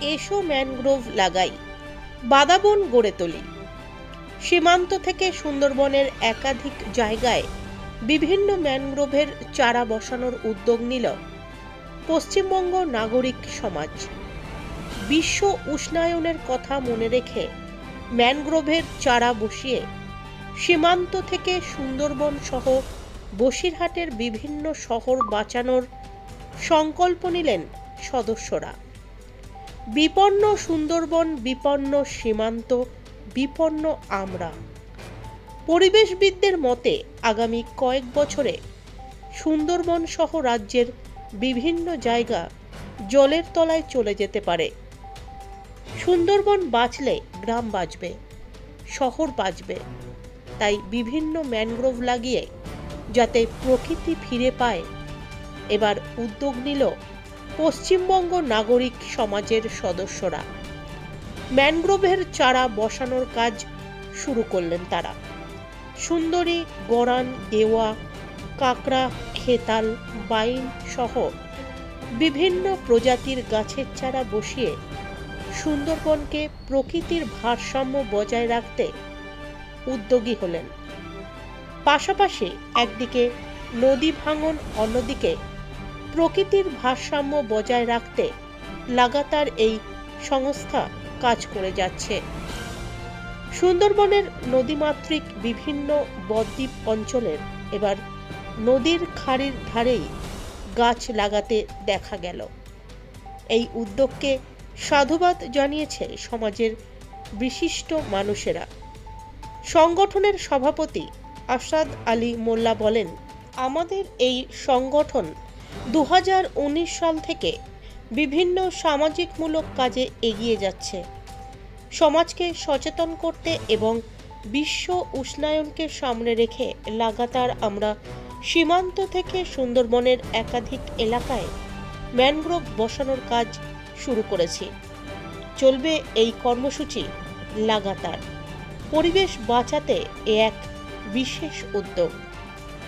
এসো ম্যানগ্রোভ লাগাই, বাদাবন গড়ে তুলি। সীমান্ত থেকে সুন্দরবনের একাধিক জায়গায় বিভিন্ন ম্যানগ্রোভের চারা বসানোর উদ্যোগ নিল পশ্চিমবঙ্গ নাগরিক সমাজ। বিশ্ব উষ্ণায়নের কথা মনে রেখে ম্যানগ্রোভের চারা বসিয়ে সীমান্ত থেকে সুন্দরবন সহ বসিরহাটের বিভিন্ন শহর বাঁচানোর সংকল্প নিলেন সদস্যরা। বিপন্ন সুন্দরবন, বিপন্ন সীমান্ত, বিপন্ন আমরা। পরিবেশবিদদের মতে, আগামী কয়েক বছরে সুন্দরবন সহ রাজ্যের বিভিন্ন জায়গা জলের তলায় চলে যেতে পারে। সুন্দরবন বাঁচলে গ্রাম বাঁচবে, শহর বাঁচবে। তাই বিভিন্ন ম্যানগ্রোভ লাগিয়ে যাতে প্রকৃতি ফিরে পায়, এবার উদ্যোগ নিল পশ্চিমবঙ্গ নাগরিক সমাজের সদস্যরা। ম্যানগ্রোভের চারা বসানোর কাজ শুরু করলেন তারা। সুন্দরী, গরান দেওয়া কাকড়া, খেতাল, বাইন সহ বিভিন্ন প্রজাতির গাছের চারা বসিয়ে সুন্দরবনকে প্রকৃতির ভারসাম্য বজায় রাখতে উদ্যোগী হলেন। পাশাপাশি একদিকে নদী ভাঙন, অন্যদিকে প্রকৃতির ভারসাম্য বজায় রাখতে লাগাতার এই সংস্থা কাজ করে যাচ্ছে। সুন্দরবনের নদীমাতৃক বিভিন্ন বদ্বীপ অঞ্চলের এবার নদীর খাড়ির ধারেই গাছ লাগাতে দেখা গেল। এই উদ্যোগকে সাধুবাদ জানিয়েছে সমাজের বিশিষ্ট মানুষেরা। সংগঠনের সভাপতি আসাদ আলী মোল্লা বলেন, আমাদের এই সংগঠন দু হাজার উনিশ সাল থেকে বিভিন্ন সামাজিকমূলক কাজে এগিয়ে যাচ্ছে। সমাজকে সচেতন করতে এবং বিশ্ব উষ্ণায়নকে সামনে রেখে লাগাতার আমরা সীমান্ত থেকে সুন্দরবনের একাধিক এলাকায় ম্যানগ্রোভ বসানোর কাজ শুরু করেছি। চলবে এই কর্মসূচি লাগাতার। পরিবেশ বাঁচাতে এ এক বিশেষ উদ্যোগ।